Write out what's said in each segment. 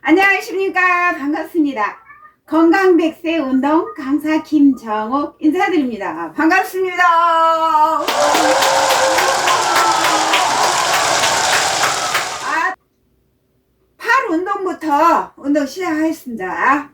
안녕하십니까. 반갑습니다. 건강백세 운동 강사 김정옥 인사드립니다. 반갑습니다. 아, 팔 운동부터 운동 시작하겠습니다.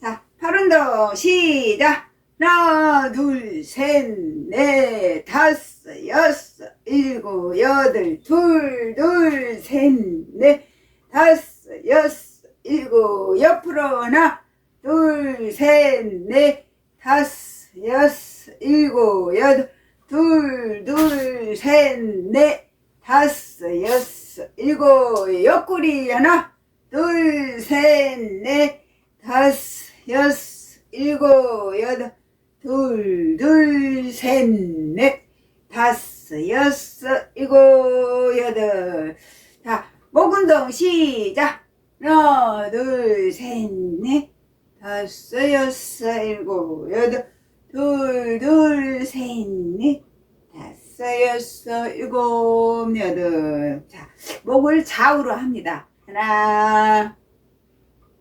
자, 팔 운동 시작. 하나, 둘, 셋, 넷, 다섯, 여섯, 일곱, 여덟, 둘, 둘, 셋, 넷, 다섯, 여섯, 일곱, 옆으로 하나, 둘, 셋, 넷, 다섯, 여섯, 일곱, 여덟, 둘, 둘, 셋, 넷, 다섯, 여섯, 일곱, 옆구리 하나, 둘, 셋, 넷, 다섯, 여섯, 일곱, 여덟, 둘, 둘, 셋, 넷, 다섯, 여섯, 일곱, 여덟. 자, 목 운동 시작. 하나, 둘, 셋, 넷, 다섯, 여섯, 일곱, 여덟, 둘, 둘, 셋, 넷, 다섯, 여섯, 일곱, 여덟. 자, 목을 좌우로 합니다. 하나,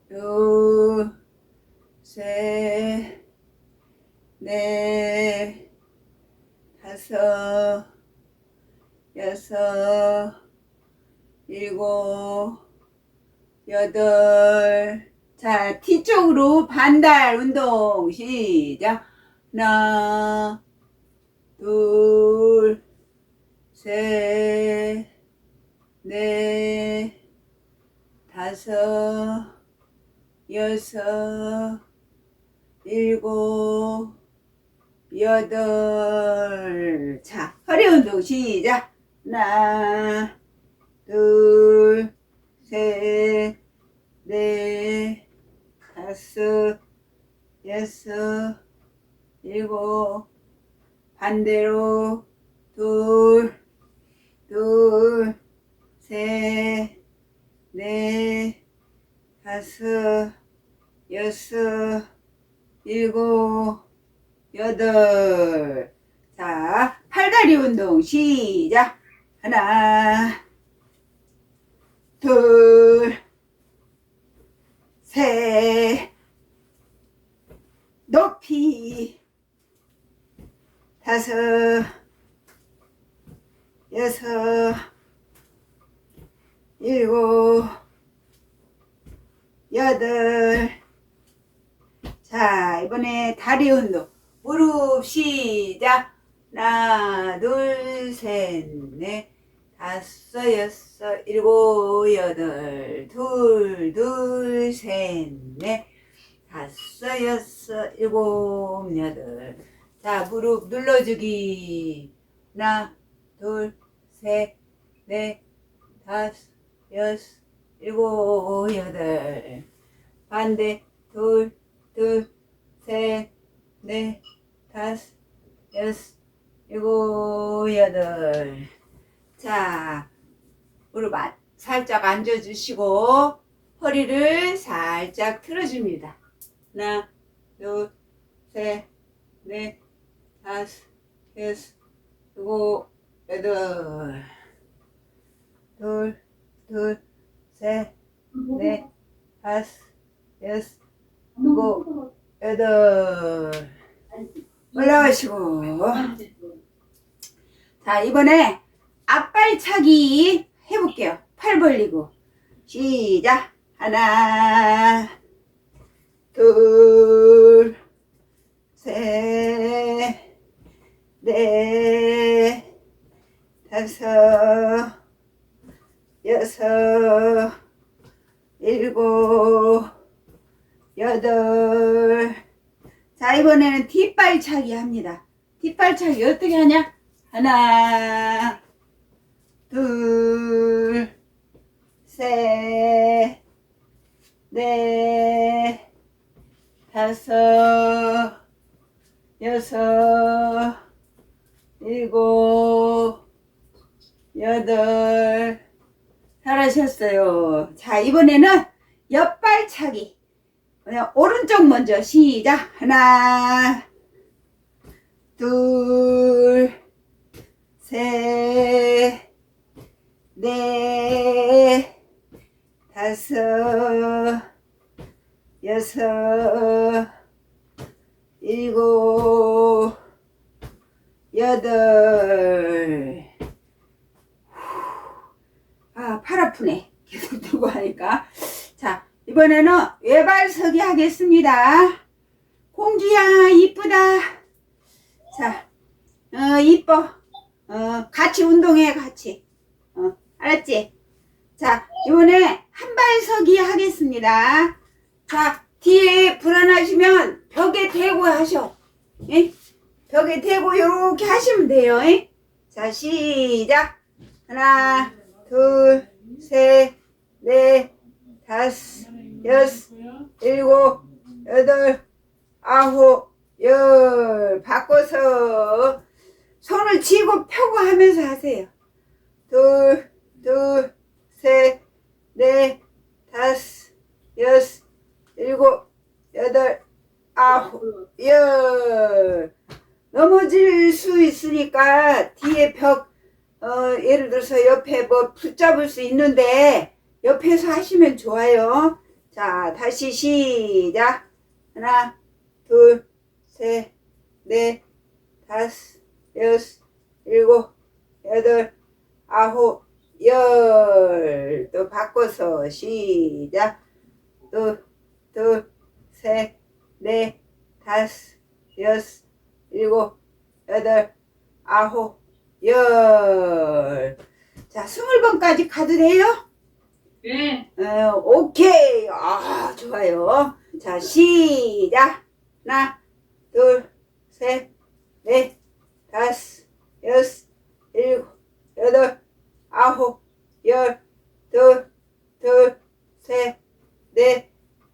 둘, 셋, 넷, 다섯, 여섯, 일곱, 여덟. 자, 뒤쪽으로 반달 운동 시작. 하나, 둘, 셋, 넷, 다섯, 여섯, 일곱, 여덟. 자, 허리 운동 시작. 하나, 둘, 셋, 넷, 다섯, 여섯, 일곱, 반대로 둘, 둘, 셋, 넷, 다섯, 여섯, 일곱, 여덟. 자, 팔다리 운동 시작. 하나, 둘, 셋, 높이, 다섯, 여섯, 일곱, 여덟. 자, 이번에 다리 운동. 무릎 시작. 하나, 둘, 셋, 넷, 다섯, 여섯, 일곱, 여덟. 둘, 둘, 셋, 넷, 다섯, 여섯, 일곱, 여덟. 자, 무릎 눌러주기. 하나, 둘, 셋, 넷, 다섯, 여섯, 일곱, 여덟. 반대, 둘, 둘, 셋, 넷, 다섯, 여섯, 일곱, 여덟. 자, 무릎 안- 살짝 앉아주시고, 허리를 살짝 틀어줍니다. 하나, 둘, 셋, 넷, 다섯, 여섯, 일곱, 여덟. 둘, 둘, 셋, 넷, 다섯, 여섯, 일곱, 여덟. 올라가시고. 자, 이번에 앞발차기 해볼게요. 팔 벌리고. 시작. 하나, 둘, 셋, 넷, 다섯, 여섯, 일곱, 여덟. 자, 이번에는 뒷발차기 합니다. 뒷발차기 어떻게 하냐? 하나, 둘, 셋, 넷, 다섯, 여섯, 일곱, 여덟. 잘하셨어요. 자, 이번에는 옆발차기. 그냥 오른쪽 먼저 시작. 하나, 둘, 셋, 넷, 다섯, 여섯, 일곱, 여덟. 아, 팔 아프네. 계속 들고 하니까. 자, 이번에는 외발서기 하겠습니다. 공주야, 이쁘다. 자, 어, 이뻐. 어, 같이 운동해, 같이. 어, 알았지? 자, 이번에 한 발서기 하겠습니다. 자, 뒤에 불안하시면 벽에 대고 하셔. 예? 벽에 대고 이렇게 하시면 돼요. 예? 자, 시작. 하나, 둘, 셋, 넷, 다섯, 여섯, 일곱, 여덟, 아홉, 열. 바꿔서 손을 쥐고 펴고 하면서 하세요. 둘, 둘, 셋, 넷, 다섯, 여섯, 일곱, 여덟, 아홉, 열. 넘어질 수 있으니까 뒤에 벽, 어, 예를 들어서 옆에 뭐 붙잡을 수 있는데 옆에서 하시면 좋아요. 자, 다시 시작. 하나, 둘, 셋, 넷, 다섯, 여섯, 일곱, 여덟, 아홉, 열. 또 바꿔서 시작. 둘, 둘, 셋, 넷, 다섯, 여섯, 일곱, 여덟, 아홉, 열. 자, 스물 번까지 가도 돼요? 네. 어, 오케이. 아, 좋아요. 자, 시작. 하나, 둘, 셋, 넷, 다섯, 여섯, 일곱, 여덟, 아홉, 열, 둘, 둘, 셋, 넷,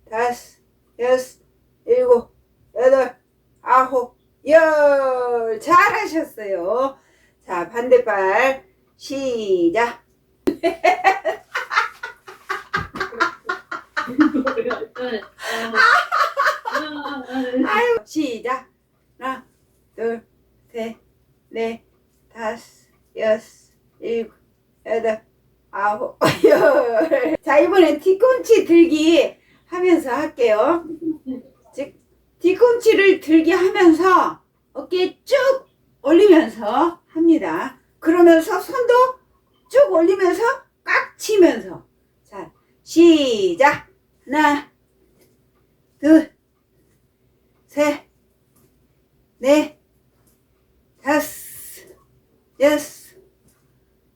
다섯, 여섯, 일곱, 여덟, 아홉, 열. 잘하셨어요. 자, 반대발 시작. 아유, 시작. 하나, 둘, 셋, 넷, 다섯, 여섯, 일곱, 여덟, 아홉, 열. 자, 이번엔 뒤꿈치 들기 하면서 할게요. 즉, 뒤꿈치를 들기 하면서 어깨 쭉 올리면서 합니다. 그러면서 손도 쭉 올리면서 꽉 치면서. 자, 시작. 하나, 둘, 셋, 넷, 다섯, 여섯,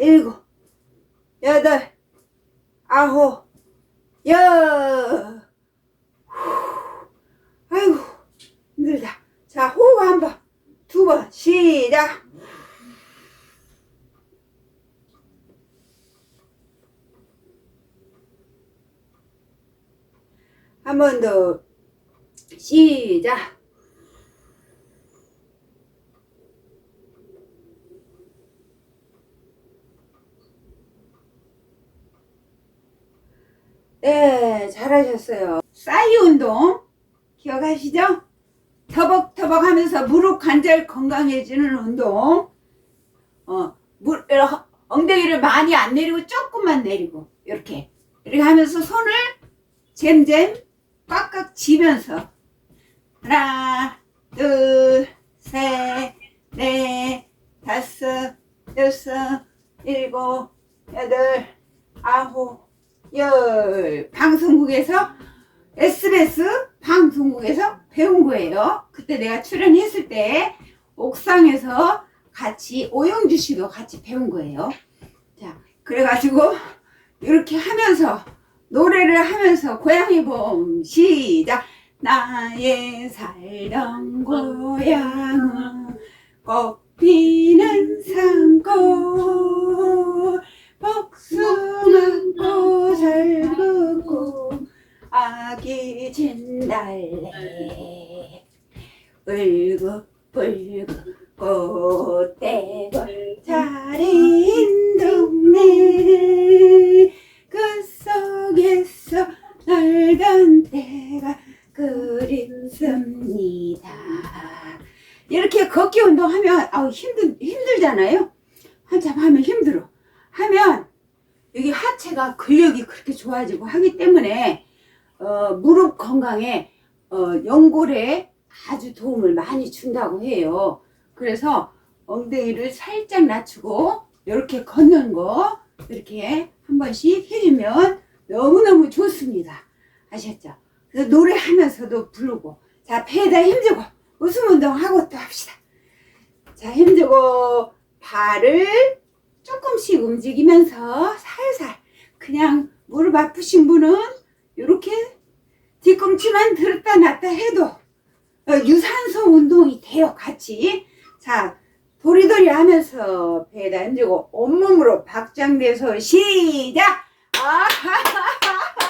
일곱, 여덟, 아홉, 열. 후. 아이고, 힘들다. 자, 호흡 한 번, 두 번, 시작. 한 번 더, 시작. 네, 잘하셨어요. 사이 운동 기억하시죠? 터벅터벅 하면서 무릎 관절 건강해지는 운동. 어, 물, 어, 엉덩이를 많이 안 내리고 조금만 내리고, 이렇게. 이렇게 하면서 손을 잼잼 꽉꽉 쥐면서. 하나, 둘, 셋, 넷, 다섯, 여섯, 일곱, 여덟, 아홉, 여 방송국에서 SBS 방송국에서 배운 거예요. 그때 내가 출연했을 때 옥상에서 같이 오영주 씨도 같이 배운 거예요. 자, 그래가지고 이렇게 하면서 노래를 하면서 고향의 봄 시작 나의 살던 고향은 꽃피는 산 울긋불긋 꽃대고 자린 동네 그 속에서 날던 때가 그립습니다. 이렇게 걷기 운동하면 아우 힘들 힘들잖아요. 한참 하면 힘들어. 하면 여기 하체가 근력이 그렇게 좋아지고 하기 때문에 어, 무릎 건강에 어, 연골에 아주 도움을 많이 준다고 해요. 그래서 엉덩이를 살짝 낮추고 이렇게 걷는 거 이렇게 한 번씩 해주면 너무너무 좋습니다. 아셨죠? 그래서 노래하면서도 부르고 자 배에다 힘주고 웃음 운동하고 또 합시다. 자 힘주고 발을 조금씩 움직이면서 살살 그냥 무릎 아프신 분은 이렇게 뒤꿈치만 들었다 놨다 해도 어, 유산소 운동이 돼요 같이. 자 도리도리 하면서 배에다 힘주고 온몸으로 박장대서 시작! 아 네,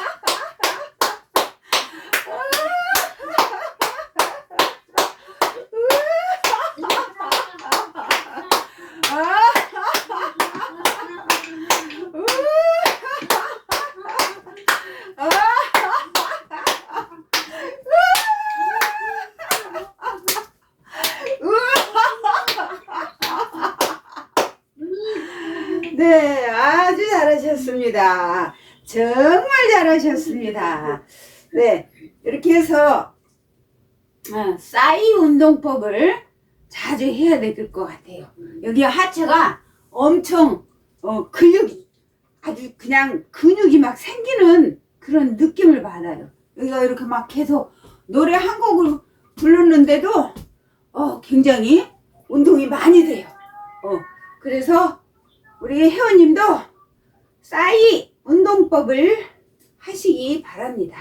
잘하셨습니다. 정말 잘하셨습니다. 네, 이렇게 해서 어, 싸이 운동법을 자주 해야 될 것 같아요. 여기 하체가 엄청 어, 근육이 아주 그냥 근육이 막 생기는 그런 느낌을 받아요. 여기가 이렇게 막 계속 노래 한 곡을 부르는데도 어, 굉장히 운동이 많이 돼요. 어, 그래서 우리 회원님도 싸이 운동법을 하시기 바랍니다.